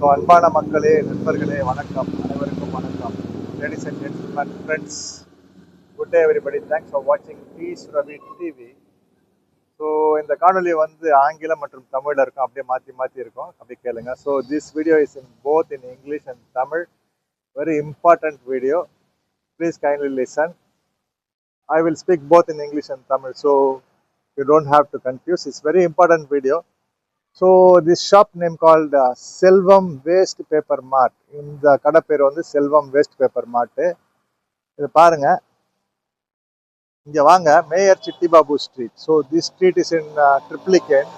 So அன்பான மக்களே நண்பர்களே வணக்கம். அனைவருக்கும் வணக்கம். Ladies and gentleman friends good day everybody thanks for வாட்சிங் டி ரவி டிவி ஸோ இந்த காணொலி வந்து ஆங்கிலம் மற்றும் தமிழில் இருக்கும். அப்படியே மாற்றி மாற்றி இருக்கும். அப்படி கேளுங்க. So this video is in both in English and Tamil very important video please kindly listen I will speak both in English and Tamil, so you don't have to confuse. It's very important video. So this shop name called Selvam waste paper mart இந்த கடை பேர் வந்து செல்வம் waste paper mart இது பாருங்க. இங்கே வாங்க. Mayor Chitti Babu street so this uh, street is in Triplicane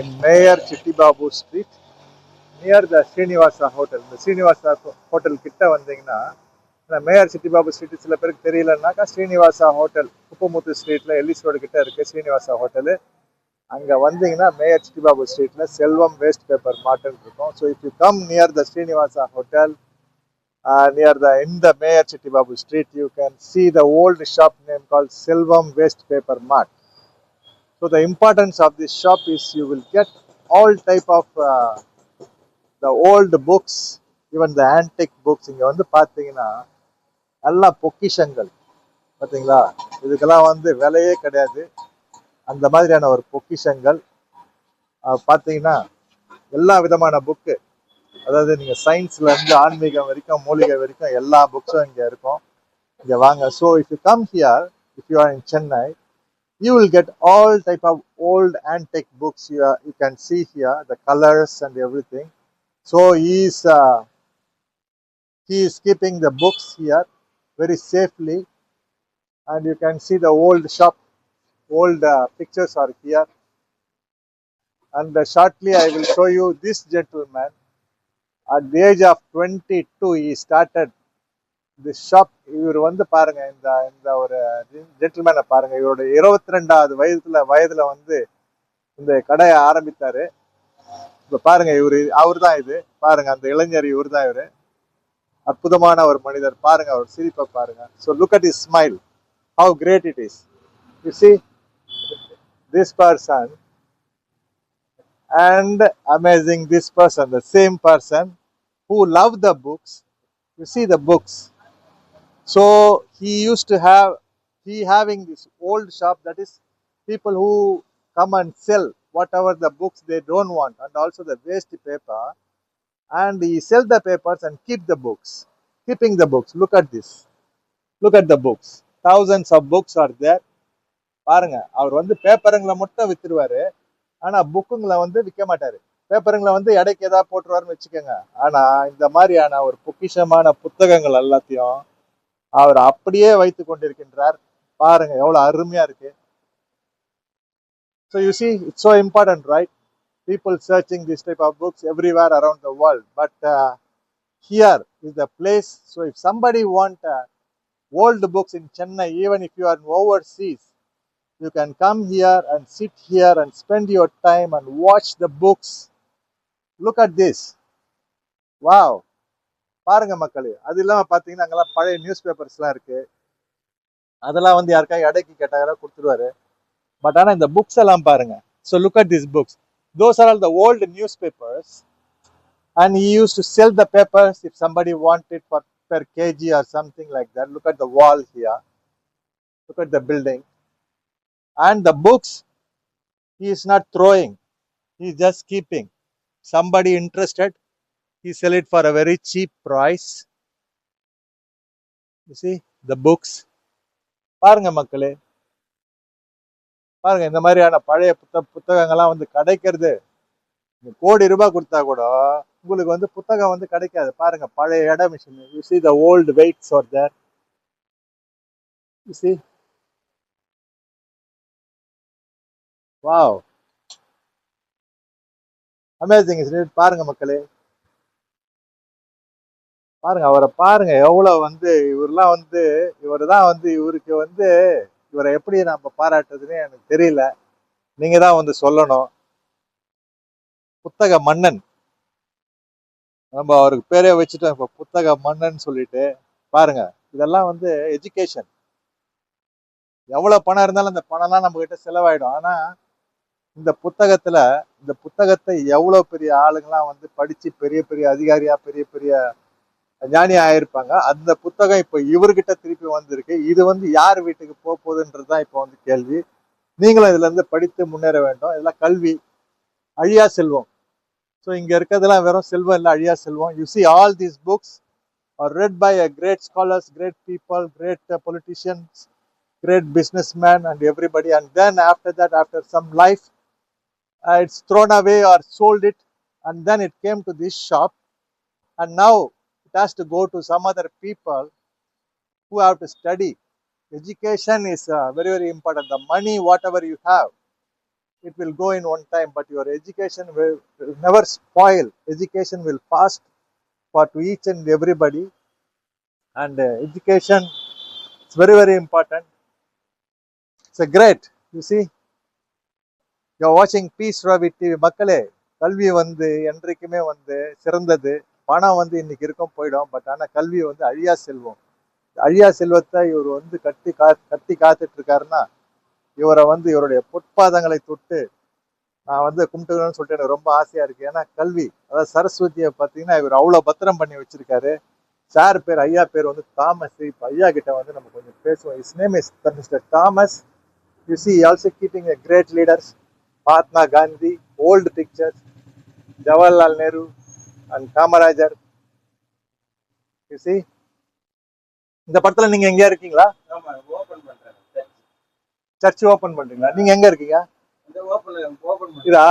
in mayor Chitti Babu street. Near the Srinivasa hotel இந்த Srinivasa hotel கிட்ட வந்தீங்கன்னா இந்த மேயர் சிட்டி பாபு ஸ்ட்ரீட் சில பேருக்கு தெரியலன்னாக்கா ஸ்ரீனிவாசா ஹோட்டல் குப்பமுத்து ஸ்ட்ரீட்டில் எல்லிஸ் ரோடு கிட்ட இருக்கு ஸ்ரீனிவாசா ஹோட்டலு அங்கே வந்தீங்கன்னா மேயர் சிட்டிபாபு ஸ்ட்ரீட்டில் செல்வம் வேஸ்ட் பேப்பர் மார்ட்னு இருக்கும். So if you come near the Srinivasa hotel near the in the mayor Chittibabu street you can see the old shop name call Selvam waste paper mart so the importance of this shop is you will get all type of the old books even the antique books இங்கே வந்து பார்த்தீங்கன்னா நல்லா பொக்கிஷங்கள். பார்த்தீங்களா? இதுக்கெல்லாம் வந்து விலையே கிடையாது. அந்த மாதிரியான ஒரு பொக்கிஷங்கள் அஹ் பார்த்தீங்கன்னா எல்லா விதமான புக்கு அதாவது நீங்க சயின்ஸ்ல இருந்து ஆன்மீகம் வரைக்கும் மூலிகை வரைக்கும் எல்லா புக்ஸும் இங்க இருக்கும் இங்க வாங்க so if you come here if you are in Chennai you will get all type of old antique books you, are, you can see here the colors and everything so he is uh, he is keeping the books here very safely and you can see the old shop old uh, pictures are here. And uh, shortly i will show you this gentleman. At the age of 22 he started this shop. இவர் வந்து பாருங்க இந்த இந்த ஒரு ஜென்டில்மேனை பாருங்க. இவரோட இருபத்தி ரெண்டாவது வயதுல வயதுல வந்து இந்த கடையை ஆரம்பித்தாரு. இப்ப பாருங்க இவரு அவர் தான் இது. பாருங்க அந்த இளைஞர் இவர் தான் இவரு. அற்புதமான ஒரு மனிதர். பாருங்க அவர் சிரிப்பை பாருங்க. So look at is smile how great it is you see this person and amazing this person, the same person who loved the books. You see the books. So he used to have, he having this old shop that is people who come and sell whatever the books they don't want and also the waste paper. And he sell the papers and keep the books keeping the books. Look at this. Look at the books. Thousands of books are there. பாருங்க அவர் வந்து பேப்பருங்களை மட்டும் வித்துருவாரு. ஆனா புக்குங்களை வந்து விற்க மாட்டாரு. பேப்பருங்களை வந்து எடைக்கு ஏதாவது போட்டுருவாருன்னு வச்சுக்கோங்க. ஆனா இந்த மாதிரியான ஒரு பொக்கிஷமான புத்தகங்கள் எல்லாத்தையும் அவர் அப்படியே வைத்து கொண்டிருக்கின்றார். பாருங்க எவ்வளவு அருமையா இருக்கு. So you see it's so important right people searching this type of books everywhere around the world but here is the place so if somebody want old books in Chennai even if you are overseas you can come here and sit here and spend your time and watch the books look at this wow பாருங்க மக்களே அது இல்லாம பாத்தீங்கன்னா அங்கெல்லாம் பழைய news பேப்பர்ஸ்லாம் இருக்கு அதெல்லாம் வந்து யாருக்காவது இடைக்கு கேட்டால் யாராவது கொடுத்துருவாரு பட் ஆனா இந்த புக்ஸ் எல்லாம் பாருங்க so look at this books those are all the old newspapers and we use to sell the papers if somebody want it per per KG or something like that look at the wall here look at the building and the books he is not throwing, he is just keeping. Somebody interested, he sell it for a very cheap price. You see, பாருங்க மக்களே பாருங்க இந்த மாதிரியான பழைய புத்தக புத்தகங்கள்லாம் வந்து கிடைக்கிறது கோடி ரூபாய் கொடுத்தா கூட உங்களுக்கு வந்து புத்தகம் வந்து கிடைக்காது பாருங்க பழைய இடம் machine you see the old weights are there you see wow. Amazing is பாருங்க மக்களே. பாருங்க அவரை பாருங்க எவ்வளவு வந்து இவரெல்லாம் வந்து இவர் தான் வந்து இவருக்கு வந்து இவரை எப்படி நம்ம பாராட்டுறதுன்னு எனக்கு தெரியல. நீங்க தான் வந்து சொல்லணும். புத்தக மன்னன். நம்ம அவருக்கு பேரே வச்சுட்டோம் இப்போ புத்தக மன்னன் சொல்லிட்டு. பாருங்க இதெல்லாம் வந்து எஜுகேஷன் எவ்வளவு பணம் இருந்தாலும் அந்த பணம்லாம் நம்ம கிட்ட செலவாயிடும். ஆனா இந்த புத்தகத்துல இந்த புத்தகத்தை எவ்வளவு பெரிய ஆளுங்களாம் வந்து படிச்சு பெரிய பெரிய அதிகாரியா பெரிய பெரிய ஞானி ஆயிருப்பாங்க. அந்த புத்தகம் இப்போ இவர்கிட்ட திருப்பி வந்திருக்கு. இது வந்து யார் வீட்டுக்கு போக போகுதுன்றது தான் இப்போ வந்து கேள்வி. நீங்களும் இதுல இருந்து படித்து முன்னேற வேண்டும். இதெல்லாம் கல்வி. அழியா செல்வம். ஸோ இங்க இருக்கிறதெல்லாம் வெறும் செல்வம் இல்லை அழியா செல்வம். You see all these books are read by a great scholars great people great politicians great business man and everybody and then after that after some life uh, it's thrown away or sold it, and then it came to this shop, and now it has to go to some other people who have to study. Education is uh, very very important. The money, whatever you have, it will go in one time, but your education will, never spoil. Education will pass for to each and everybody and uh, education is very very important it's a great you see you வாட்சிங் piece Ravi TV மக்களே கல்வி வந்து என்றைக்குமே வந்து சிறந்தது. பணம் வந்து இன்னைக்கு இருக்கும் போயிடும். பட் ஆனால் கல்வி வந்து அழியா செல்வம். அழியா செல்வத்தை இவர் வந்து கட்டி கா கட்டி காத்துட்டு இருக்காருன்னா இவரை வந்து இவருடைய பொற்பாதங்களை தொட்டு நான் வந்து கும்பிட்டுக்கணும்னு சொல்லிட்டு எனக்கு ரொம்ப ஆசையாக இருக்குது ஏன்னா கல்வி அதாவது சரஸ்வதியை பார்த்தீங்கன்னா இவர் அவ்வளோ பத்திரம் பண்ணி வச்சிருக்காரு. சார் பேர் ஐயா பேர் வந்து தாமஸ். இப்போ ஐயா கிட்ட வந்து நம்ம கொஞ்சம் பேசுவோம். Is name is mister Thomas you see also keeping a great leaders Mahatma Gandhi old pictures Jawaharlal Nehru and Kamarajar see இந்த படத்துல நீங்க எங்கேயா இருக்கீங்களா? சர்ச் ஓபன் பண்றீங்களா? நீங்க எங்க இருக்கீங்க? இதா?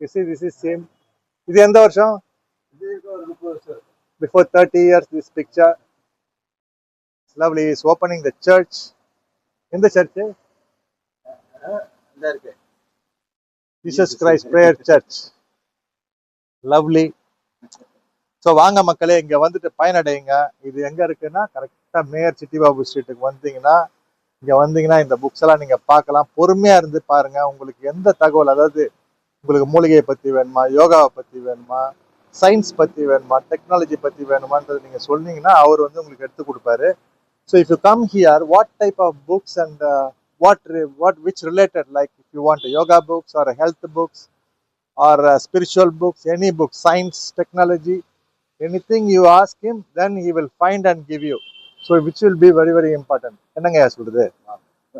This is this is same இது எந்த வருஷம்? இது இருக்க ஒரு முப்பது வருஷம் இருக்கும். before 30 years this picture. It's lovely. He's opening the church. in the church eh? இந்த இருக்கு. Jesus Christ prayer church lovely so வாங்க மக்களே இங்க வந்துட்டு பயனடையுங்க. இது எங்க இருக்குன்னா கரெக்டா மேயர் சிட்டிபாபு ஸ்ட்ரீட்டுக்கு வந்தீங்கன்னா இங்க வந்தீங்கன்னா இந்த புக்ஸ் எல்லாம் நீங்க பார்க்கலாம். பொறுமையா இருந்து பாருங்க. உங்களுக்கு எந்த தகவல் அதாவது உங்களுக்கு மூலிகையை பத்தி வேணுமா யோகாவை பத்தி வேணுமா சயின்ஸ் பத்தி வேணுமா டெக்னாலஜி பத்தி வேணுமான்றது நீங்க சொன்னீங்கன்னா அவர் வந்து உங்களுக்கு எடுத்து கொடுப்பாரு. So if you come here what type of books and what what which related like if you want yoga books or health books or spiritual books any book science technology anything you ask him then he will find and give you. So which will be very very important. என்னங்க ஐயா சொல்றது?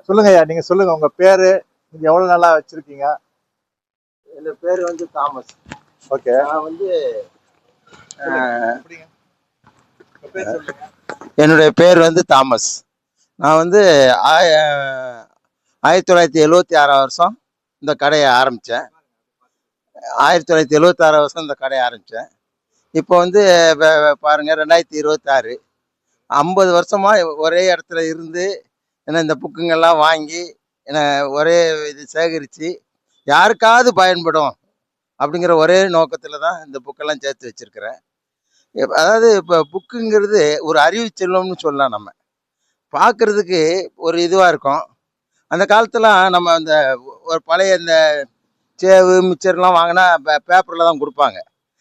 சொல்லுங்க ஐயா நீங்க சொல்லுங்க. உங்க பேரு நீங்க எவ்வளவு நாளா வச்சிருக்கீங்க? என் பேர் வந்து தாமஸ். ஓகே. நான் வந்து என்னுடைய பேர் வந்து தாமஸ். நான் வந்து ஆயிரத்தி தொள்ளாயிரத்தி எழுவத்தி ஆறாம் வருஷம் இந்த கடையை ஆரம்பித்தேன். ஆயிரத்தி தொள்ளாயிரத்தி எழுவத்தி ஆறாம் வருஷம் இந்த கடையை ஆரம்பித்தேன். இப்போ வந்து பாருங்கள் வ- ரெண்டாயிரத்தி இருபத்தாறு ஐம்பது வருஷமாக ஒரே இடத்துல இருந்து என்ன இந்த புக்குங்கெல்லாம் வாங்கி என்னை ஒரே இது சேகரித்து யாருக்காவது பயன்படும் அப்படிங்கிற ஒரே நோக்கத்தில் தான் இந்த புக்கெல்லாம் சேர்த்து வச்சுருக்கிறேன். அதாவது இப்போ புக்குங்கிறது ஒரு அறிவு செல்வம்னு சொல்லலாம் நம்ம. பார்க்குறதுக்கு ஒரு இதுவாக இருக்கும். அந்த காலத்துலாம் நம்ம அந்த ஒரு பழைய இந்த சேவு மிச்சர்லாம் வாங்கினா பேப்பரில் தான் கொடுப்பாங்க.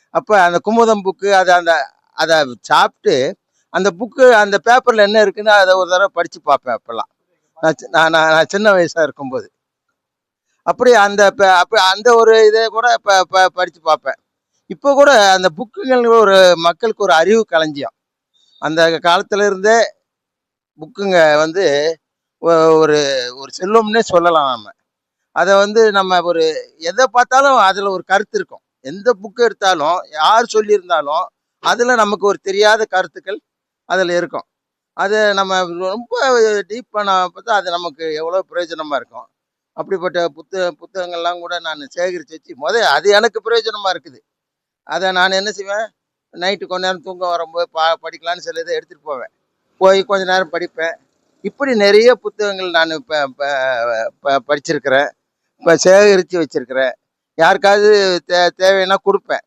அப்போ அந்த குமுதம் புக்கு அதை அந்த அதை சாப்பிட்டு அந்த புக்கு அந்த பேப்பரில் என்ன இருக்குன்னு அதை ஒரு தடவை படித்து பார்ப்பேன் அப்போல்லாம். நான் நான் நான் சின்ன வயசாக இருக்கும்போது. அப்படி அந்த ப- அந்த ஒரு இதை கூட இப்போ இப்போ படித்து பார்ப்பேன் இப்போ கூட அந்த புக்குங்கள் ஒரு மக்களுக்கு ஒரு அறிவு களஞ்சியம். அந்த காலத்துல இருந்தே புக்குங்க வந்து ஒரு ஒரு செல்வம்னே சொல்லலாம் நம்ம அதை வந்து நம்ம ஒரு எதை பார்த்தாலும் அதில் ஒரு கருத்து இருக்கும். எந்த புக்கு எடுத்தாலும் யார் சொல்லியிருந்தாலும் அதில் நமக்கு ஒரு தெரியாத கருத்துக்கள் அதில் இருக்கும். அது நம்ம ரொம்ப டீப் பண்ண பார்த்தா அது நமக்கு எவ்வளோ பிரயோஜனமாக இருக்கும். அப்படிப்பட்ட புத்தக புத்தகங்கள்லாம் கூட நான் சேகரித்து வச்சு முதல் அது எனக்கு பிரயோஜனமாக இருக்குது. அதை நான் என்ன செய்வேன்? நைட்டு கொஞ்ச நேரம் தூங்க வரும்போது பா படிக்கலான்னு சில இதை எடுத்துகிட்டு போவேன். போய் கொஞ்ச நேரம் படிப்பேன். இப்படி நிறைய புத்தகங்கள் நான் இப்போ படிச்சிருக்கிறேன். இப்போ சேகரித்து வச்சிருக்கிறேன். யாருக்காவது தே தேவைன்னா கொடுப்பேன்.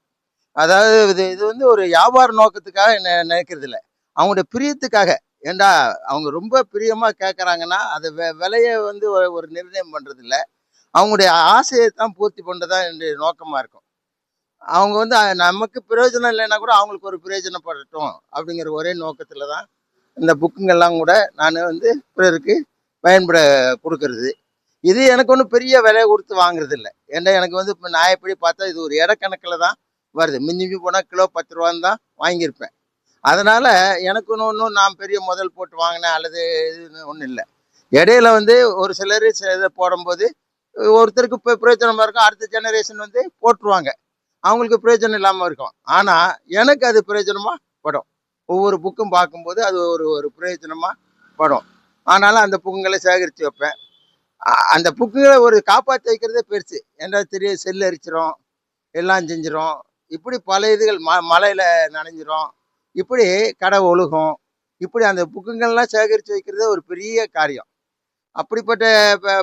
அதாவது இது இது வந்து ஒரு வியாபார நோக்கத்துக்காக நெ நினைக்கிறது இல்லை அவங்களுடைய பிரியத்துக்காக. ஏண்டா அவங்க ரொம்ப பிரியமாக கேட்குறாங்கன்னா அதை வெ விலையை வந்து ஒரு- நிர்ணயம் பண்ணுறது இல்லை அவங்களுடைய ஆசையை தான் பூர்த்தி பண்ணுறதா என்னுடைய நோக்கமாக இருக்கும். அவங்க வந்து நமக்கு பிரயோஜனம் இல்லைன்னா கூட அவங்களுக்கு ஒரு பிரயோஜனப்படட்டும் அப்படிங்கிற ஒரே நோக்கத்தில் தான் இந்த புக்குங்கெல்லாம் கூட நான் வந்து பிறருக்கு பயன்பட கொடுக்கறது. இது எனக்கு ஒன்றும் பெரிய விலை கொடுத்து வாங்குறது இல்லை ஏன்னா எனக்கு வந்து இப்போ நான் எப்படி பார்த்தா இது ஒரு இடக்கணக்கில் தான் வருது. மிஞ்சி மிஞ்சி போனால் கிலோ பத்து ரூபான்னு தான் வாங்கியிருப்பேன். அதனால் எனக்கு ஒன்று ஒன்றும் நான் பெரிய முதல் போட்டு வாங்கினேன் அல்லது இதுன்னு ஒன்றும் இல்லை. இடையில வந்து ஒரு சிலர் சில இதை போடும்போது ஒருத்தருக்கு இப்போ பிரயோஜனமாக இருக்கும். அடுத்த ஜெனரேஷன் வந்து போட்டுருவாங்க. அவங்களுக்கு பிரயோஜனம் இல்லாமல் இருக்கும். ஆனால் எனக்கு அது பிரயோஜனமாக படும். ஒவ்வொரு புக்கும் பார்க்கும்போது அது ஒரு ஒரு பிரயோஜனமாக படும். ஆனாலும் அந்த புக்குங்களை சேகரித்து வைப்பேன். அந்த புக்குகளை ஒரு காப்பாற்றி வைக்கிறதே பெருசு. ஏன்னா தெரிய செல் அரிச்சிரும் எல்லாம் செஞ்சிடும் இப்படி பல இதுகள் ம மலையில் நனைஞ்சிரும். இப்படி கடை ஒழுகும். இப்படி அந்த புக்குங்கள்லாம் சேகரித்து வைக்கிறதே ஒரு பெரிய காரியம். அப்படிப்பட்ட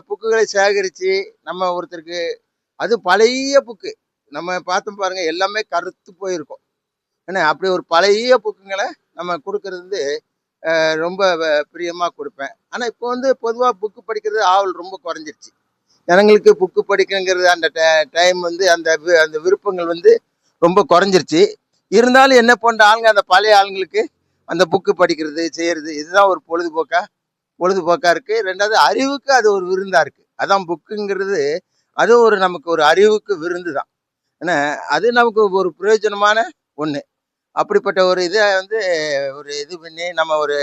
புக்குகளை சேகரித்து நம்ம ஒருத்தருக்கு அது பழைய புக்கு. நம்ம பார்த்தோம் பாருங்கள் எல்லாமே கருத்து போயிருக்கும். என்ன அப்படி ஒரு பழைய புக்குங்களை நம்ம கொடுக்கறது வந்து ரொம்ப பிரியமாக கொடுப்பேன். ஆனால் இப்போ வந்து பொதுவாக புக்கு படிக்கிறது ஆவல் ரொம்ப குறைஞ்சிருச்சு. ஜனங்களுக்கு புக்கு படிக்கணுங்கிறது அந்த டைம் வந்து அந்த வி- அந்த விருப்பங்கள் வந்து ரொம்ப குறைஞ்சிருச்சு. இருந்தாலும் என்ன போன்ற ஆளுங்க அந்த பழைய ஆளுங்களுக்கு அந்த புக்கு படிக்கிறது செய்கிறது இதுதான் ஒரு பொழுதுபோக்கா பொழுதுபோக்காக இருக்குது ரெண்டாவது அறிவுக்கு அது ஒரு விருந்தாக இருக்குது அதான் புக்குங்கிறது அது ஒரு நமக்கு ஒரு அறிவுக்கு விருந்து தான் ஏன்னா அது நமக்கு ஒரு பிரயோஜனமான ஒன்று அப்படிப்பட்ட ஒரு இதை வந்து ஒரு இது பண்ணி நம்ம ஒரு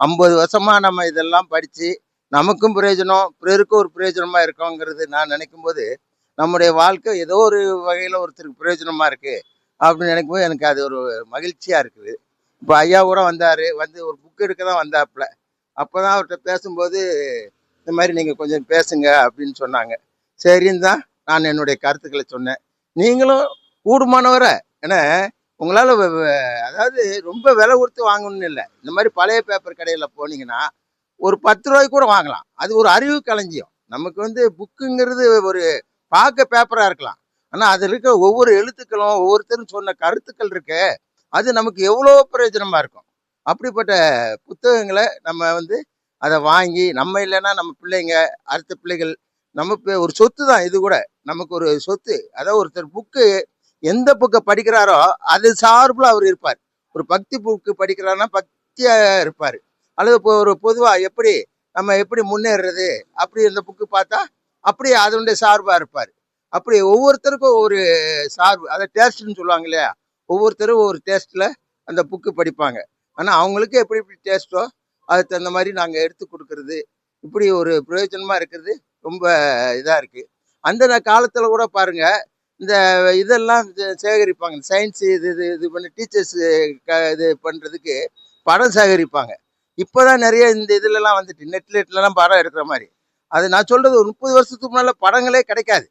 ஐம்பது வருஷமாக நம்ம இதெல்லாம் படித்து நமக்கும் பிரயோஜனம் பிறருக்கும் ஒரு பிரயோஜனமாக இருக்கோங்கிறது நான் நினைக்கும் போது நம்முடைய வாழ்க்கை ஏதோ ஒரு வகையில் ஒருத்தருக்கு பிரயோஜனமாக இருக்குது அப்படின்னு நினைக்கும் போது எனக்கு அது ஒரு மகிழ்ச்சியாக இருக்குது. இப்போ ஐயா கூட வந்தார் வந்து ஒரு புக் எடுக்க தான் வந்தாப்புல. அப்போ தான் அவர்கிட்ட பேசும்போது இந்த மாதிரி நீங்கள் கொஞ்சம் பேசுங்க அப்படின்னு சொன்னாங்க. சரின்னு தான் நான் என்னுடைய கருத்துக்களை சொன்னேன். நீங்களும் கூடுமானவரை ஏன்னா உங்களால் அதாவது ரொம்ப விலை கொடுத்து வாங்கணும்னு இல்லை. இந்த மாதிரி பழைய பேப்பர் கடையில் போனீங்கன்னா ஒரு பத்து ரூபாய்க்கு கூட வாங்கலாம். அது ஒரு அறிவு களஞ்சியம். நமக்கு வந்து புக்குங்கிறது ஒரு பார்க்க பேப்பராக இருக்கலாம். ஆனால் அதில் இருக்க ஒவ்வொரு எழுத்துக்களும் ஒவ்வொருத்தரும் சொன்ன கருத்துக்கள் இருக்கு அது நமக்கு எவ்வளோ பிரயோஜனமாக இருக்கும். அப்படிப்பட்ட புத்தகங்களை நம்ம வந்து அதை வாங்கி நம்ம இல்லைன்னா நம்ம பிள்ளைங்க அடுத்த பிள்ளைகள் நம்ம பே- ஒரு சொத்து தான் இது கூட நமக்கு ஒரு சொத்து. அதாவது ஒருத்தர் புக்கு எந்த புக்கை படிக்கிறாரோ அது சார்பில் அவர் இருப்பார். ஒரு பக்தி புக்கு படிக்கிறாருன்னா பக்தியாக இருப்பார். அல்லது இப்போ ஒரு பொதுவாக எப்படி நம்ம எப்படி முன்னேறுறது அப்படி இந்த புக்கு பார்த்தா அப்படி அதனுடைய சார்பாக இருப்பார். அப்படி ஒவ்வொருத்தருக்கும் ஒரு சார்பு அதை டேஸ்ட்னு சொல்லுவாங்க இல்லையா? ஒவ்வொருத்தரும் ஒரு டேஸ்ட்டில் அந்த புக்கு படிப்பாங்க. ஆனால் அவங்களுக்கு எப்படி எப்படி டேஸ்ட்டோ அதுக்கு தகுந்த மாதிரி நாங்கள் எடுத்து கொடுக்கறது இப்படி ஒரு பிரயோஜனமாக இருக்கிறது ரொம்ப இதாக இருக்குது அந்த காலத்தில் கூட பாருங்கள் இந்த இதெல்லாம் சேகரிப்பாங்க. சயின்ஸ் இது இது இது பண்ணி டீச்சர்ஸ் இது பண்ணுறதுக்கு படம் சேகரிப்பாங்க. இப்போ தான் நிறைய இந்த இதுலலாம் வந்துட்டு நெட்லெட்லலாம் படம் எடுக்கிற மாதிரி. அது நான் சொல்கிறது ஒரு முப்பது வருஷத்துக்கு முன்னால் படங்களே கிடைக்காது.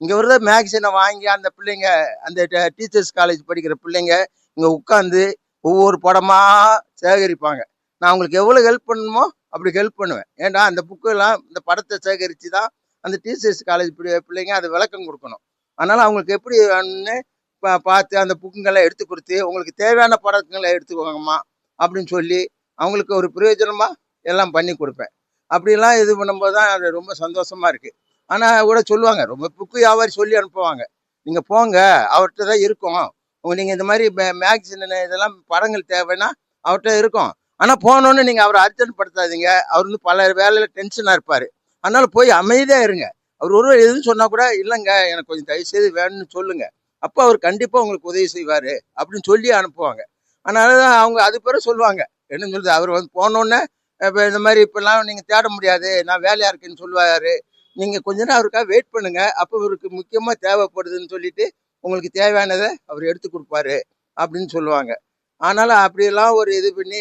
இங்கே வருத மேக்சினை வாங்கி அந்த பிள்ளைங்க அந்த டீச்சர்ஸ் காலேஜ் படிக்கிற பிள்ளைங்க இங்கே உட்காந்து ஒவ்வொரு படமாக சேகரிப்பாங்க. நான் அவங்களுக்கு எவ்வளோ ஹெல்ப் பண்ணணுமோ அப்படி ஹெல்ப் பண்ணுவேன். ஏன்னா அந்த புக்கெல்லாம் இந்த படத்தை சேகரித்து தான் அந்த டீச்சர்ஸ் காலேஜ் பிள்ளைங்க அது விளக்கம் கொடுக்கணும். அதனால் அவங்களுக்கு எப்படி வேணும்னு பா பார்த்து அந்த புக்குங்களை எடுத்து கொடுத்து உங்களுக்கு தேவையான படங்களை எடுத்துக்கோங்கம்மா அப்படின்னு சொல்லி அவங்களுக்கு ஒரு பிரயோஜனமாக எல்லாம் பண்ணி கொடுப்பேன். அப்படிலாம் இது பண்ணும்போது தான் அது ரொம்ப சந்தோஷமாக இருக்குது ஆனால் கூட சொல்லுவாங்க ரொம்ப புக்கு வியாபாரி சொல்லி அனுப்புவாங்க. நீங்கள் போங்க அவர்கிட்ட தான் இருக்கும். உங்க நீங்கள் இந்த மாதிரி மேக்சின் இதெல்லாம் படங்கள் தேவைன்னா அவர்கிட்ட இருக்கும். ஆனால் போனோன்னு நீங்கள் அவரை அர்ஜென்ட் படுத்தாதீங்க. அவர் வந்து பல வேலையில் டென்ஷனாக இருப்பார். அதனால் போய் அமைதியாக இருங்க. அவர் ஒருவர் எதுவும் சொன்னால் கூட இல்லைங்க எனக்கு கொஞ்சம் தயவு செய்து வேணும்னு சொல்லுங்கள் அப்போ அவர் கண்டிப்பாக உங்களுக்கு உதவி செய்வார் அப்படின்னு சொல்லி அனுப்புவாங்க. அதனால தான் அவங்க அது பிறகு சொல்லுவாங்க. என்னன்னு சொல்லுது அவர் வந்து போனோன்னே இப்போ இந்த மாதிரி இப்போல்லாம் நீங்கள் தேட முடியாது நான் வேலையாக இருக்கேன்னு சொல்லுவார். நீங்கள் கொஞ்ச நேரம் அவருக்காக வெயிட் பண்ணுங்கள் அப்போ இவருக்கு முக்கியமாக தேவைப்படுதுன்னு சொல்லிட்டு உங்களுக்கு தேவையானதை அவர் எடுத்து கொடுப்பாரு அப்படின்னு சொல்லுவாங்க. ஆனாலும் அப்படியெல்லாம் ஒரு இது பண்ணி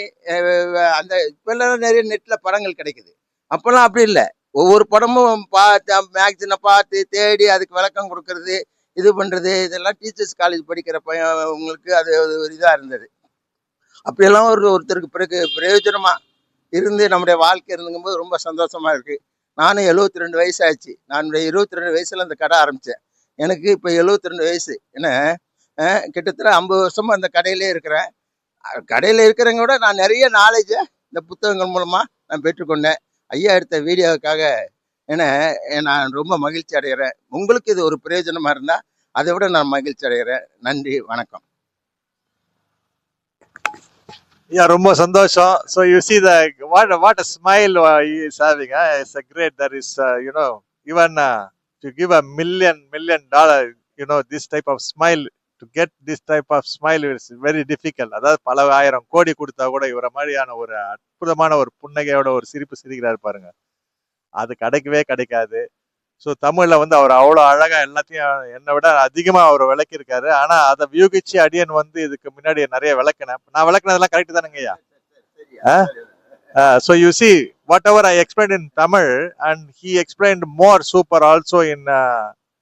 அந்த இப்போல்லாம் நிறைய நெட்டில் படங்கள் கிடைக்குது. அப்போல்லாம் அப்படி இல்லை. ஒவ்வொரு படமும் பார்த்து மேக்சினை பார்த்து தேடி அதுக்கு விளக்கம் கொடுக்கறது இது பண்ணுறது இதெல்லாம் டீச்சர்ஸ் காலேஜ் படிக்கிற பையன் உங்களுக்கு அது ஒரு இதாக இருந்தது. அப்படியெல்லாம் ஒரு ஒருத்தருக்கு பிறகு பிரயோஜனமாக இருந்து நம்முடைய வாழ்க்கை இருந்துங்கும்போது ரொம்ப சந்தோஷமாக இருக்குது நானும் எழுபத்தி ரெண்டு வயசு ஆச்சு நான் இருபத்தி ரெண்டு வயசில் அந்த கடை ஆரம்பித்தேன் எனக்கு இப்போ எழுபத்தி ரெண்டு வயசு. என்ன? கிட்டத்தட்ட ஐம்பது வருஷமாக அந்த கடையிலே இருக்கிறேன். கடையில் இருக்கிறவங்க விட நான் நிறைய நாலேஜை இந்த புத்தகங்கள் மூலமாக நான் பெற்றுக்கொண்டேன். ஐயா எடுத்த வீடியோவுக்காக என்ன நான் ரொம்ப மகிழ்ச்சி அடைகிறேன் உங்களுக்கு இது ஒரு பிரயோஜனமாக இருந்தால் அதை விட நான் மகிழ்ச்சி அடைகிறேன் நன்றி வணக்கம் ஐயா ரொம்ப சந்தோஷம் so you see the what what a smile is having it's a great there is you know even to give a million million dollar you know this type of smile to get this type of smile it's very difficult அதாவது பல ஆயிரம் கோடி கொடுத்தா கூட இவரை மாதிரியான ஒரு அற்புதமான ஒரு புன்னகையோட ஒரு சிரிப்பு சிரிக்கிறார் பாருங்க. அது கிடைக்கவே கிடைக்காது. ஸோ தமிழ்ல வந்து அவர் அவ்வளோ அழகா எல்லாத்தையும் என்னை விட அதிகமாக அவர் விளக்கியிருக்காரு. ஆனா அதை வியூகிச்சு அடியன் வந்து இதுக்கு முன்னாடி நிறைய விளக்கினேன். நான் விளக்குனதெல்லாம் correct தானுங்கய்யா so you see whatever I explain in Tamil and he explained more super also in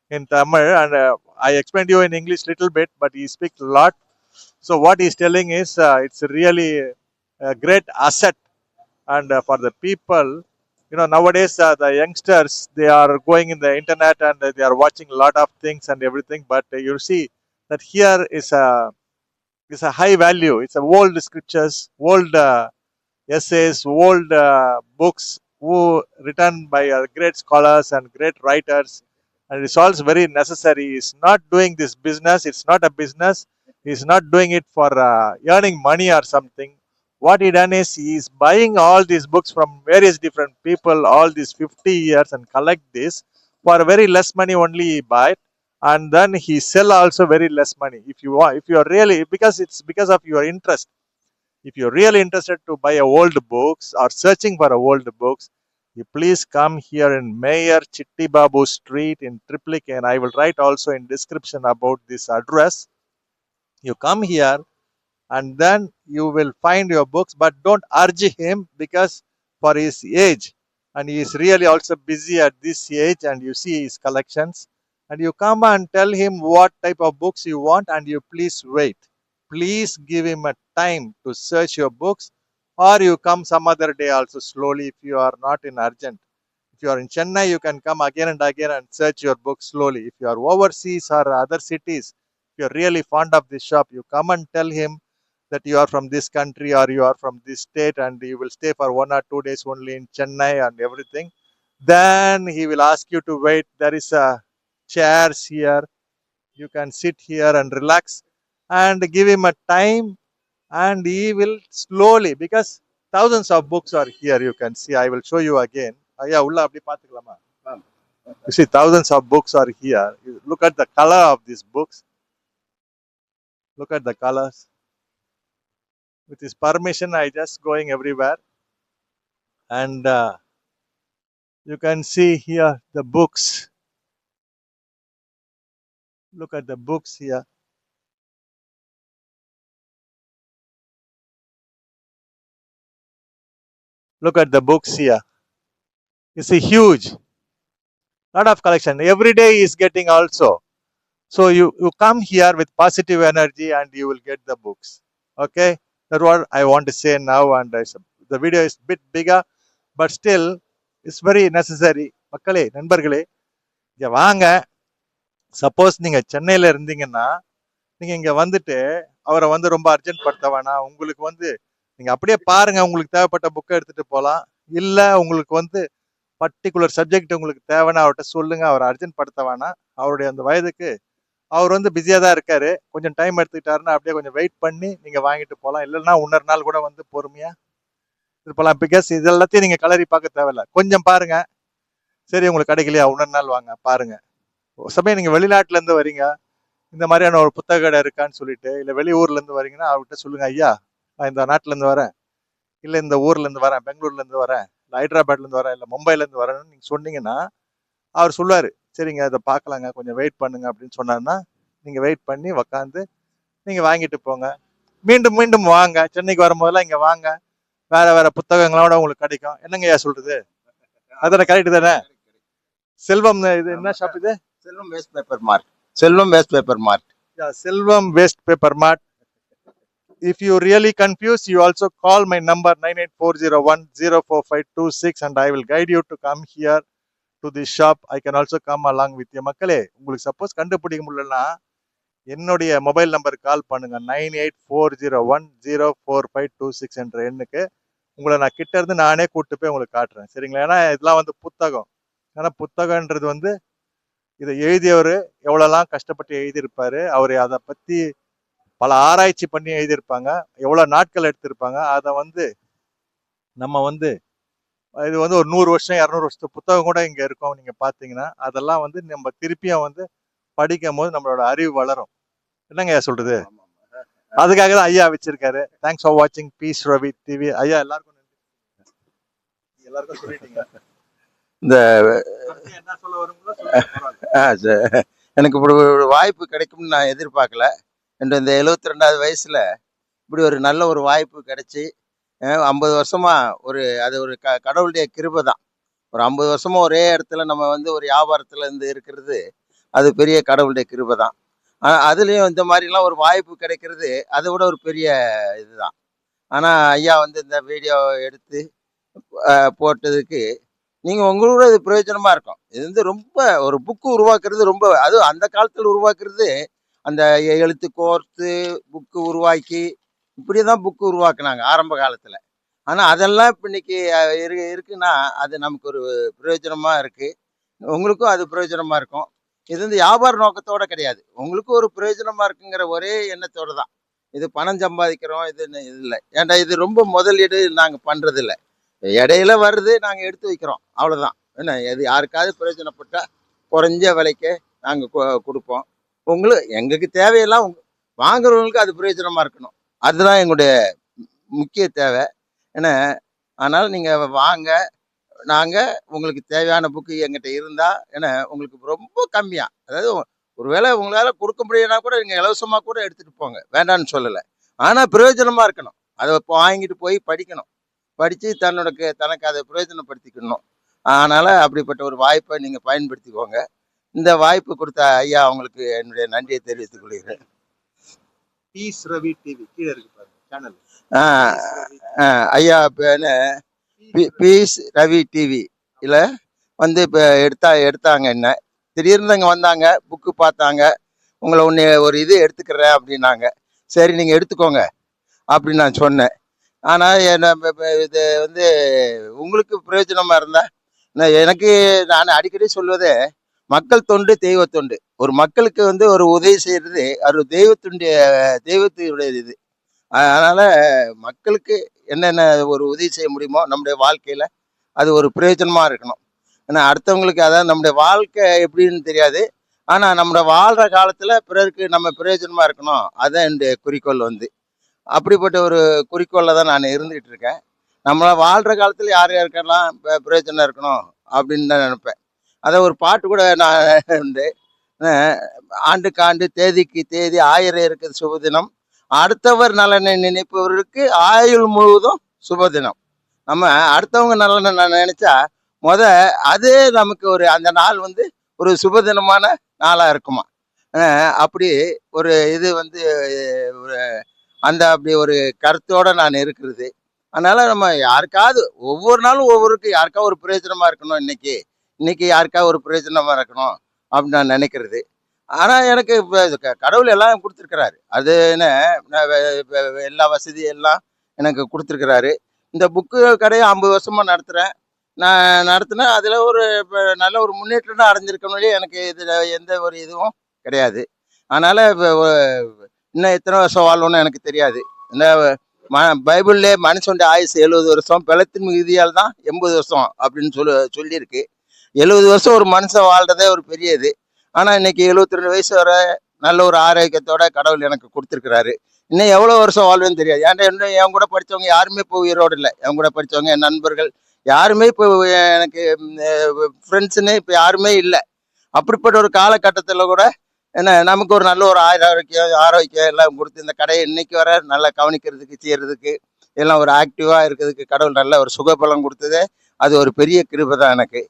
in Tamil, and uh, I explained you in English little bit, but he speaks a lot. So what he's telling is, uh, it's really a great asset, and uh, for the people, you know, nowadays uh, the youngsters they are going in the internet and they are watching a lot of things and everything, but uh, you see that here is a is a high value. It's a old scriptures, old. Uh, essays, old uh, books who written by uh, great scholars and great writers. And it's also very necessary. He's not doing this business. It's not a business. He's not doing it for uh, earning money or something. What he done is he's buying all these books from various different people all these 50 years and collect this for very less money only he buy it. And then he sell also very less money. If you want, if you are really because it's because of your interest if you're really interested to buy a old books or searching for a old books please come here in mayor chitti babu street in triplicate and i will write also in description about this address. You come here and then you will find your books but don't urge him because for his age and he is really also busy at this age and you see his collections. And you come and tell him what type of books you want and you please wait. Please give him a time to search your books or you come some other day also slowly if you are not in urgent. If you are in chennai you can come again and again and search your book slowly. If you are overseas or other cities if you are really fond of this shop you come and tell him that you are from this country or you are from this state and you will stay for one or two days only in chennai and everything. Then he will ask you to wait. There is a chairs here. You can sit here and relax and give him a time and he will slowly because thousands of books are here you can see i will show you again ஐயா உள்ள அப்படி பாத்துக்கலாமா you see thousands of books are here You look at the color of these books look at the colors with his permission i just going everywhere and uh, you can see here the books look at the books here Look at the books here You see, huge lot of collection every day is getting also so you you come here with positive energy and you will get the books okay that's what i want to say now and I, the video is bit bigger but still it's very necessary மக்களே நண்பர்களே இங்கே வாங்க suppose நீங்கள் சென்னையில் இருந்தீங்கன்னா நீங்கள் இங்கே வந்துட்டு அவரை வந்து ரொம்ப அர்ஜென்ட் படுத்த வேணாம் உங்களுக்கு வந்து நீங்கள் அப்படியே பாருங்கள் உங்களுக்கு தேவைப்பட்ட புக்கை எடுத்துகிட்டு போகலாம் இல்லை உங்களுக்கு வந்து பர்டிகுலர் சப்ஜெக்ட் உங்களுக்கு தேவைன்னா அவர்கிட்ட சொல்லுங்கள் அவரை அர்ஜென்ட் படுத்த வேணாம். அவருடைய அந்த வயதுக்கு அவர் வந்து பிஸியாக தான் இருக்கார். கொஞ்சம் டைம் எடுத்துக்கிட்டாருன்னா அப்படியே கொஞ்சம் வெயிட் பண்ணி நீங்கள் வாங்கிட்டு போகலாம் இல்லைன்னா இன்னொரு நாள் கூட வந்து பொறுமையாக இது போகலாம் பிகாஸ் இது எல்லாத்தையும் நீங்கள் கலரி பார்க்க தேவையில்ல. கொஞ்சம் பாருங்கள் சரி உங்களுக்கு கிடைக்கலையா? இன்னொரு நாள் வாங்க. பாருங்கள் ஒரு சமயம் நீங்கள் வெளிநாட்டிலேருந்து வரீங்க. இந்த மாதிரியான ஒரு புத்தக கடை இருக்கான்னு சொல்லிட்டு இல்லை வெளியூர்லேருந்து வரீங்கன்னா அவர்கிட்ட சொல்லுங்க ஐயா நான் இந்த நாட்டுல இருந்து வரேன். இல்ல இந்த ஊர்ல இருந்து வரேன் பெங்களூர்ல இருந்து வரேன் இல்ல ஹைதராபாத்ல இருந்து வரேன் இல்ல மும்பைல இருந்து வரேன்னு நீங்க சொன்னீங்கன்னா அவர் சொல்லுவாரு. சரிங்க அதை பார்க்கலாங்க கொஞ்சம் வெயிட் பண்ணுங்க அப்படின்னு சொன்னாருன்னா நீங்க வெயிட் பண்ணி உக்காந்து நீங்க வாங்கிட்டு போங்க. மீண்டும் மீண்டும் வாங்க. சென்னைக்கு வரும்போதெல்லாம் இங்க வாங்க. வேற வேற புத்தகங்களோட உங்களுக்கு கிடைக்கும். என்னங்க ஐயா சொல்றது? அதான கரெக்ட் தானே? செல்வம் இது என்ன ஷாப் இது? Selvam waste paper mark Selvam waste paper Yeah, Selvam Waste Paper Mart. If you really confused, you also call my number 98401-04526 and I will guide you to come here to this shop. I can also come along with you. மக்களே உங்களுக்கு suppose கண்டுபிடிக்க முடியலன்னா என்னுடைய mobile number call பண்ணுங்க nine eight four zero one zero four five two six என்ற எண்ணுக்கு உங்களை நான் கிட்ட இருந்து நானே கூப்பிட்டு போய் உங்களுக்கு காட்டுறேன் சரிங்களா ஏன்னா இதெல்லாம் வந்து புத்தகம் ஏன்னா புத்தகன்றது வந்து இதை எழுதியவர் எவ்வளோலாம் கஷ்டப்பட்டு எழுதியிருப்பாரு அவர் அதை பற்றி பல ஆராய்ச்சி பண்ணி எழுதியிருப்பாங்க. எவ்வளோ நாட்கள் எடுத்திருப்பாங்க. அதை வந்து நம்ம வந்து இது வந்து ஒரு நூறு வருஷம் இரநூறு வருஷத்து புத்தகம் கூட இங்க இருக்கும் நீங்க பாத்தீங்கன்னா அதெல்லாம் வந்து நம்ம திருப்பியும் வந்து படிக்கும் போது நம்மளோட அறிவு வளரும். என்னங்க ஐயா சொல்றது? அதுக்காக தான் ஐயா வச்சிருக்காரு. தேங்க்ஸ் ஃபார் வாட்சிங் பீஸ் ரவி டிவி ஐயா எல்லாருக்கும் எல்லாருக்கும் சொல்லிட்டீங்க. இந்த. எனக்கு இப்படி ஒரு வாய்ப்பு கிடைக்கும்னு நான் எதிர்பார்க்கல. என்ற இந்த எழுபத்தி ரெண்டாவது வயசில் இப்படி ஒரு நல்ல ஒரு வாய்ப்பு கிடச்சி ஐம்பது வருஷமாக ஒரு அது ஒரு க கடவுளுடைய கிருபை தான். ஒரு ஐம்பது வருஷமாக ஒரே இடத்துல நம்ம வந்து ஒரு வியாபாரத்தில் இருந்து இருக்கிறது அது பெரிய கடவுளுடைய கிருபை தான். ஆனால் அதுலேயும் இந்த மாதிரிலாம் ஒரு வாய்ப்பு கிடைக்கிறது அதை விட ஒரு பெரிய இதுதான். ஆனால் ஐயா வந்து இந்த வீடியோ எடுத்து போட்டதுக்கு நீங்கள் உங்களோட இது பிரயோஜனமாக இருக்கும். இது வந்து ரொம்ப ஒரு புக்கு உருவாக்குறது ரொம்ப அதுவும் அந்த காலத்தில் உருவாக்குறது அந்த எழுத்து கோர்த்து புக்கு உருவாக்கி இப்படி தான் புக்கு உருவாக்குனாங்க ஆரம்ப காலத்தில். ஆனால் அதெல்லாம் இப்போ இன்னைக்கு இரு இருக்குன்னா அது நமக்கு ஒரு பிரயோஜனமாக இருக்குது உங்களுக்கும் அது பிரயோஜனமாக இருக்கும். இது வந்து வியாபார நோக்கத்தோடு கிடையாது. உங்களுக்கும் ஒரு பிரயோஜனமாக இருக்குங்கிற ஒரே எண்ணத்தோடு தான். இது பணம் சம்பாதிக்கிறோம் இது இது இல்லை. ஏன்டா இது ரொம்ப முதலீடு நாங்கள் பண்ணுறது இல்லை இடையில வருது நாங்கள் எடுத்து வைக்கிறோம். அவ்வளோதான் என்ன இது யாருக்காவது பிரயோஜனப்பட்டால் குறைஞ்ச விலைக்கு நாங்கள் கொடுப்போம். உங்களுக்கு எங்களுக்கு தேவையெல்லாம் வாங்குறவங்களுக்கு அது பிரயோஜனமாக இருக்கணும். அதுதான் எங்களுடைய முக்கிய தேவை. ஏன்னா அதனால் நீங்கள் வாங்க. நாங்கள் உங்களுக்கு தேவையான புக்கு எங்கிட்ட இருந்தால் ஏன்னா உங்களுக்கு ரொம்ப கம்மியாக அதாவது ஒருவேளை உங்களால் கொடுக்க முடியலன்னா கூட நீங்கள் இலவசமாக கூட எடுத்துகிட்டு போங்க. வேண்டான்னு சொல்லலை. ஆனால் பிரயோஜனமாக இருக்கணும். அதை இப்போ வாங்கிட்டு போய் படிக்கணும். படித்து தன்னோட தனக்கு அதை பிரயோஜனப்படுத்திக்கணும். அதனால் அப்படிப்பட்ட ஒரு வாய்ப்பை நீங்கள் பயன்படுத்திக்கோங்க. இந்த வாய்ப்பு கொடுத்த ஐயா அவங்களுக்கு என்னுடைய நன்றியை தெரிவித்துக் கொள்கிறேன். பீஸ் ரவி டிவி கீழே இருக்கு பாருங்க சேனல் ஐயா பேனு பீஸ் ரவி டிவி இதில் வந்து இப்போ எடுத்தா எடுத்தாங்க என்ன? திடீர்னு இங்கே வந்தாங்க புக்கு பார்த்தாங்க உங்களை ஒன்று ஒரு இது எடுத்துக்கிறேன் அப்படின்னாங்க. சரி நீங்கள் எடுத்துக்கோங்க அப்படின்னு நான் சொன்னேன். ஆனால் என்ன இது வந்து உங்களுக்கு பிரயோஜனமாக இருந்தால் நான் எனக்கு நான் அடிக்கடி சொல்வதே மக்கள் தொண்டு தெய்வ தொண்டு. ஒரு மக்களுக்கு வந்து ஒரு உதவி செய்கிறது அது தெய்வத்துடைய தெய்வத்தினுடைய இது. அதனால் மக்களுக்கு என்னென்ன ஒரு உதவி செய்ய முடியுமோ நம்முடைய வாழ்க்கையில் அது ஒரு பிரயோஜனமாக இருக்கணும். ஏன்னா அடுத்தவங்களுக்கு அதான் நம்முடைய வாழ்க்கை எப்படின்னு தெரியாது. ஆனால் நம்ம வாழ்கிற காலத்தில் பிறருக்கு நம்ம பிரயோஜனமாக இருக்கணும். அதுதான் என்னுடைய குறிக்கோள் வந்து. அப்படிப்பட்ட ஒரு குறிக்கோளில் தான் நான் இருந்துகிட்டு இருக்கேன். நம்மள வாழ்கிற காலத்தில் யார் யாருக்கெல்லாம் பிரயோஜனம் இருக்கணும் அப்படின்னு தான் நினைப்பேன். அதை ஒரு பாட்டு கூட நான் உண்டு ஆண்டுக்காண்டு ஆண்டுக்கு ஆண்டு தேதிக்கு தேதி ஆயிரம் இருக்குது சுபதினம். அடுத்தவர் நலனை நினைப்பவருக்கு ஆயுள் முழுவதும் சுபதினம். நம்ம அடுத்தவங்க நலனை நான் நினைச்சா முத அது நமக்கு ஒரு அந்த நாள் வந்து ஒரு சுபதினமான நாளாக இருக்குமா? அப்படி ஒரு இது வந்து ஒரு அந்த அப்படி ஒரு கருத்தோட நான் இருக்கிறது. அதனால் நம்ம யாருக்காவது ஒவ்வொரு நாளும் ஒவ்வொருக்கு யாருக்காவது ஒரு பிரயோஜனமாக இருக்கணும் இன்னைக்கு? இன்னைக்கு யாருக்கா ஒரு பிரயோஜனமாக இருக்கணும் அப்படின்னு நான் நினைக்கிறது. ஆனால் எனக்கு இப்போ இது க- கடவுள் எல்லாம் கொடுத்துருக்கிறாரு. அது என்ன நான் எல்லா வசதி எல்லாம் எனக்கு கொடுத்துருக்கிறாரு. இந்த புக்கு கடையை ஐம்பது வருஷமாக நடத்துகிறேன் நான் நடத்தினேன் அதில் ஒரு இப்போ நல்ல ஒரு முன்னேற்றம் தான் அடைஞ்சிருக்கணும் எனக்கு இதில் எந்த ஒரு இதுவும் கிடையாது. அதனால் இன்னும் எத்தனை வருஷம் வாழணும்னு எனக்கு தெரியாது. இந்த ம பைபிள்லே மனுஷனுடைய ஆயுசு எழுபது வருஷம் பிளத்தின் மிகுதியால் தான் எண்பது வருஷம் அப்படின்னு சொல்லு சொல்லியிருக்கு. எழுபது வருஷம் ஒரு மனுஷன் வாழ்றதே ஒரு பெரிய இது ஆனால் இன்னைக்கு எழுபத்தி ரெண்டு வயசு வர நல்ல ஒரு ஆரோக்கியத்தோட கடவுள் எனக்கு கொடுத்துருக்கிறாரு. இன்னும் எவ்வளோ வருஷம் வாழ்வேன்னு தெரியாது. ஏன்டா இன்னும் என் கூட படித்தவங்க யாருமே இப்போ உயிரோடு இல்லை. என் கூட படித்தவங்க என் நண்பர்கள் யாருமே இப்போ எனக்கு ஃப்ரெண்ட்ஸுன்னு இப்போ யாருமே இல்லை. அப்படிப்பட்ட ஒரு காலகட்டத்தில் கூட என்ன நமக்கு ஒரு நல்ல ஒரு ஆரோக்கியம் ஆரோக்கியம் எல்லாம் கொடுத்து இந்த கடையை இன்னைக்கு வர நல்லா கவனிக்கிறதுக்கு செய்யறதுக்கு எல்லாம் ஒரு ஆக்டிவாக இருக்கிறதுக்கு கடவுள் நல்ல ஒரு சுகபலம் கொடுத்ததே. அது ஒரு பெரிய கிருபை தான் எனக்கு.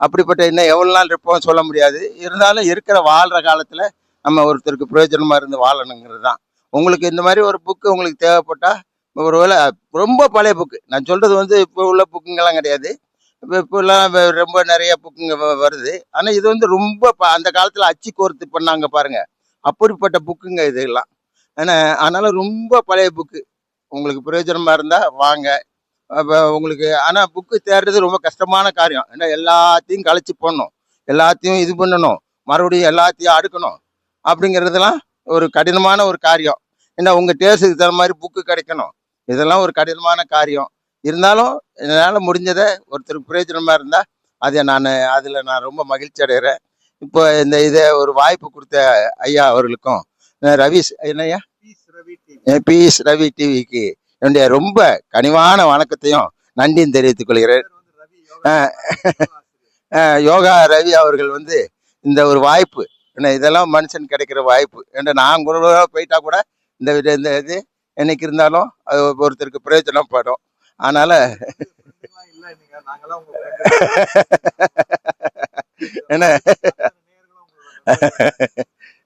அப்படிப்பட்ட இன்னும் எவ்வளோ நாள் இருப்போம் சொல்ல முடியாது. இருந்தாலும் இருக்கிற வாழ்கிற காலத்தில் நம்ம ஒருத்தருக்கு பிரயோஜனமாக இருந்து வாழணுங்கிறது தான் உங்களுக்கு இந்த மாதிரி ஒரு புக்கு உங்களுக்கு தேவைப்பட்டால் ஒருவேளை ரொம்ப பழைய புக்கு நான் சொல்கிறது வந்து இப்போ உள்ள புக்குங்கெல்லாம் கிடையாது. இப்போ இப்போல்லாம் ரொம்ப நிறைய புக்குங்க வருது. ஆனால் இது வந்து ரொம்ப ப- அந்த காலத்தில் அச்சு கோர்த்து பண்ணாங்க பாருங்கள் அப்படிப்பட்ட புக்குங்க இதெல்லாம் ஏன்னா அதனால் ரொம்ப பழைய புக்கு உங்களுக்கு பிரயோஜனமாக இருந்தால் வாங்க. அப்போ உங்களுக்கு ஆனால் புக்கு தேடுறது ரொம்ப கஷ்டமான காரியம். ஏன்னா எல்லாத்தையும் கழிச்சு போடணும். எல்லாத்தையும் இது பண்ணணும். மறுபடியும் எல்லாத்தையும் அடுக்கணும். அப்படிங்கிறதுலாம் ஒரு கடினமான ஒரு காரியம். ஏன்னா உங்கள் டேஸ்ட்டுக்கு தகுந்த மாதிரி புக்கு கிடைக்கணும். இதெல்லாம் ஒரு கடினமான காரியம். இருந்தாலும் என்னால் முடிஞ்சதை ஒருத்தருக்கு பிரயோஜனமாக இருந்தால் அதை நான் அதில் நான் ரொம்ப மகிழ்ச்சி அடைகிறேன். இப்போ இந்த இதை ஒரு வாய்ப்பு கொடுத்த ஐயா அவர்களுக்கும் அஹ் ரவி என்னய்யா? பீஸ் ரவி டிவி பிஎஸ் ரவி டிவிக்கு என்னுடைய ரொம்ப கனிவான வணக்கத்தையும் நன்றியும் தெரிவித்துக் கொள்கிறேன். யோகா ரவி அவர்கள் வந்து இந்த ஒரு வாய்ப்பு என்ன இதெல்லாம் மனுஷன் கிடைக்கிற வாய்ப்பு ஏன்னா நான் கூட போயிட்டா கூட இந்த இந்த இது என்னைக்கு இருந்தாலும் அது ஒருத்தருக்கு அதனால நாங்கெல்லாம் உங்க ஃப்ரெண்டு என்ன?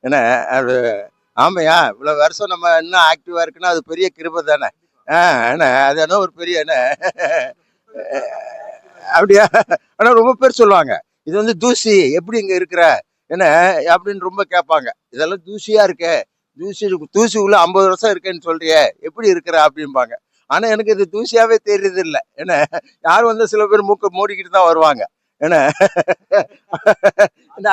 என்ன அது ஆமையா? இவ்வளோ வருஷம் நம்ம இன்னும் ஆக்டிவாக இருக்குன்னா அது பெரிய கிருபை தானே? என்ன அது என்ன ஒரு பெரிய என்ன அப்படியா? ஆனால் ரொம்ப பேர் சொல்லுவாங்க இது வந்து தூசி எப்படி இங்கே இருக்கிற? என்ன? அப்படின்னு ரொம்ப கேட்பாங்க. இதெல்லாம் தூசியாக இருக்கே? தூசி தூசி உள்ள ஐம்பது வருஷம் இருக்கேன்னு சொல்றியே எப்படி இருக்கிற? அப்படிம்பாங்க. ஆனால் எனக்கு இது தூசியாகவே தெரியுது இல்லை என்ன யாரும் வந்து சில பேர் மூக்க மூடிக்கிட்டு தான் வருவாங்க. என்ன?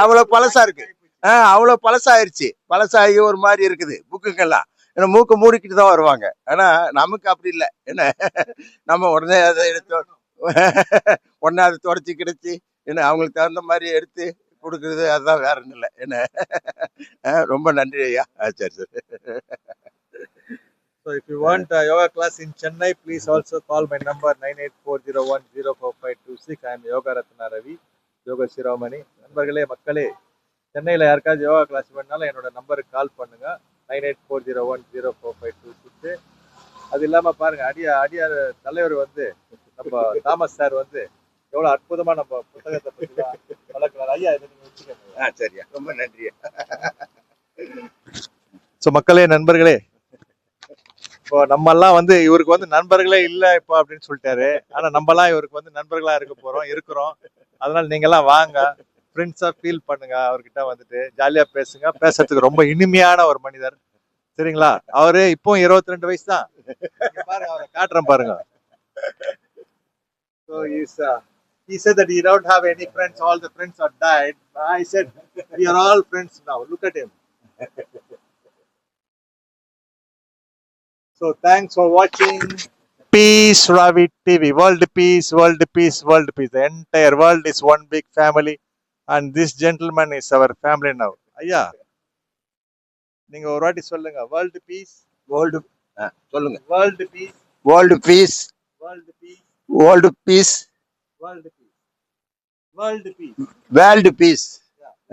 அவ்வளோ பழசா இருக்கு. ஆ அவ்வளோ பழசாயிருச்சு. பழசாகி ஒரு மாதிரி இருக்குது புக்குங்கெல்லாம் ஏன்னா மூக்கை மூடிக்கிட்டு தான் வருவாங்க. ஆனால் நமக்கு அப்படி இல்லை. என்ன? நம்ம உடனே அதை எடுத்து உடனே அதை தொடச்சி கிடச்சி என்ன அவங்களுக்கு தகுந்த மாதிரி எடுத்து கொடுக்குறது அதுதான் வேற ஒன்றும் இல்லை. என்ன? ஆ, ரொம்ப நன்றி ஐயா. ஆ, சரி சரி. So if you want a yoga class in Chennai, please also call my number 9840104526. I am Yoga Ratna Ravi, Yoga Shiromani. நண்பர்களே மக்களே சென்னையில் யாருக்காவது யோகா கிளாஸ் வேணாலும் என்னோட நம்பருக்கு கால் பண்ணுங்க. Nine eight four zero one zero four five two six அது இல்லாமல் பாருங்க அடியா அடியார் தலைவர் வந்து நம்ம தாமஸ் சார் வந்து எவ்வளோ அற்புதமா நம்ம புத்தகத்தை பற்றி வளர்க்கிறார். ஐயா இதை நீங்கள் வச்சுக்கோங்க. ஆ சரியா. ரொம்ப நன்றி ஸோ மக்களே நண்பர்களே இப்போ நம்மெல்லாம் வந்து இவருக்கு வந்து நண்பர்களே இல்லை இப்போ அப்படின்னு சொல்லிட்டாரு. ஆனா நம்மலாம் இவருக்கு வந்து நண்பர்களா இருக்க போறோம் இருக்கிறோம். அதனால நீங்கெல்லாம் வாங்க. ஃப்ரெண்ட்ஸா ஃபீல் பண்ணுங்க அவர்கிட்ட வந்துட்டு ஜாலியா பேசுங்க பேசுறதுக்கு ரொம்ப இனிமையான ஒரு மனிதர் சரிங்களா அவரு இப்போ இருபத்தி ரெண்டு வயசு தான் பாருங்க அவரை காட்டுறேன் பாருங்க So he's, uh, he said that he don't have any friends. All the friends are died. I said we are all friends now. Look at him. So thanks for watching Peace Ravi TV. World peace, world peace, world peace. The entire world is one big family, and this gentleman is our family now. ஐயா நீங்க ஒரு வாட்டி சொல்லுங்க. World peace world சொல்லுங்க. World peace world peace world peace world peace world peace world peace world peace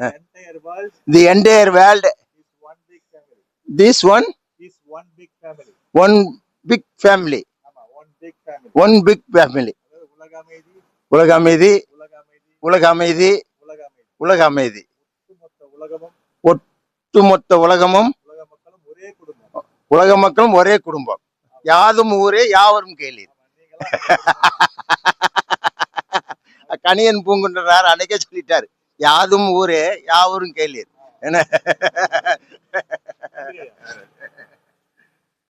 entire world the entire world is one big family this one is one big family one big family ஆமா one big family one big family உலக அமைதி உலக அமைதி உலக அமைதி உலக அமைதி. ஒட்டுமொத்த உலகமும் உலக மக்களும் ஒரே குடும்பம். யாதும் ஊரே யாவரும் கேளீர். கணியன் பூங்குன்றனார் அன்னைக்கே சொல்லிட்டாரு. யாதும் ஊரே யாவரும் கேளீர். என்ன?